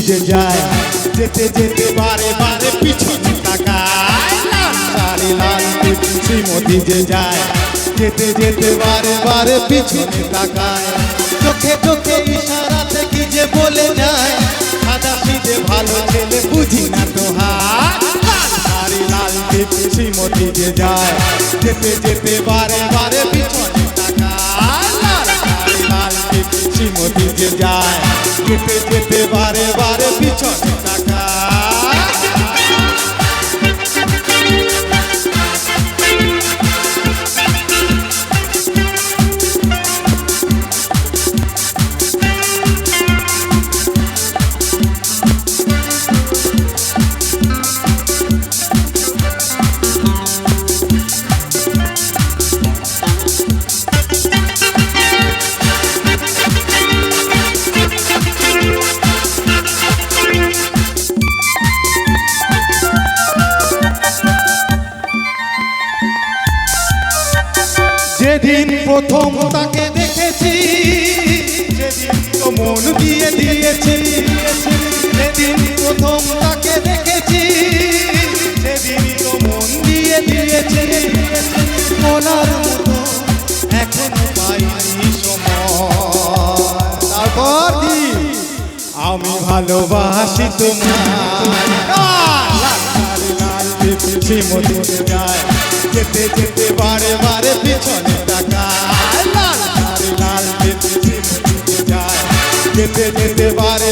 যে যায়। যেতে যেতে বারে বারে পিছনে তাকায়। শাড়ি লাল শ্রীমতী যে যায়। যেতে যেতে বারে বারে পিছনে তাকায়। চোখে চোখে ইশারাতে কি যে বলে যায়, সাদা সিধে ভালো ছেলে বুঝি না তো হাত। লাল শ্রীমতী যে যায়। যেতে যেতে বারে বারে পিছনে তাকায়। লাল শ্রীমতী যে যায়। যেতে যেদিন প্রথম তাকে দেখেছি মন দিয়ে দিয়েছি যেদিন প্রথম তাকে দেখেছি সেদিন মন দিয়ে দিয়েছি বলার মতো এখনও পাইনি সময় তারপর আমি ভালোবাসি তোমার যেতে যেতে বারে বারে পিছনে যেতে যেতে বারে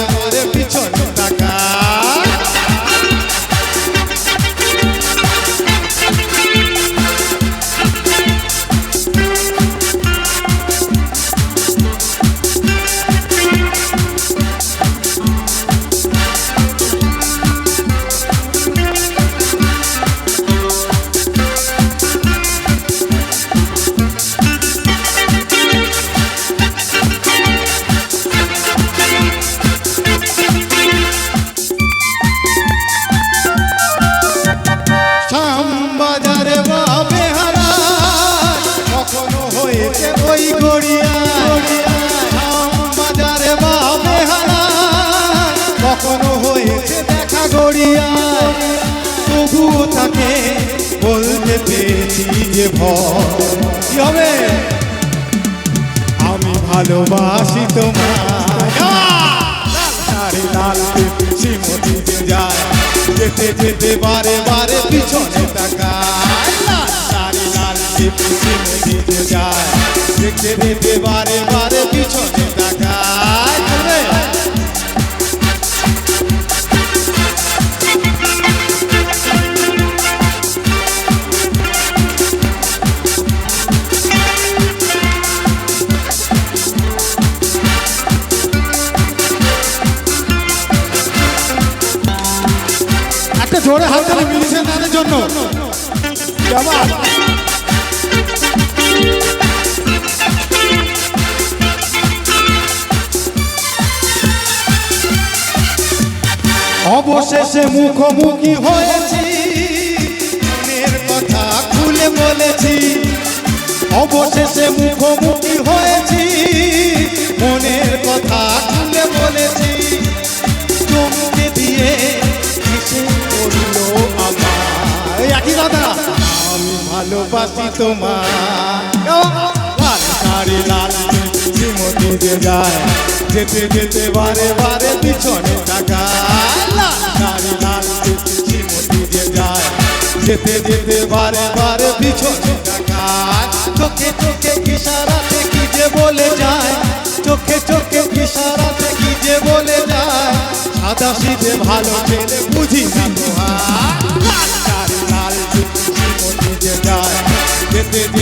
পেরেছি যে ভয় হবে? আমি ভালোবাসি তোমার যায়। যেতে যেতে বারে বারে পিছনে তাকায়। যেতে বারে একটা জোরে হাত তালি মিউজিশিয়ান দানের জন্য। কেমন অবশেষে মুখোমুখি হয়েছি। কথা খুলে বলেছি। অবশেষে ভালোবাসি তোমার শাড়ি লাল শ্রীমতী যায়। যেতে যেতে বারে বারে পিছনে লাল শাড়ি লাল শ্রীমতী যে যায়। যেতে যেতে বারে বারে পিছনে তাকায়। চোখে চোখে ইশারাতে কি যে বলে যায়। চোখে চোখে ইশারাতে কি যে বলে যায়। সাদা সিধে ভালো ছেলে বুঝি না de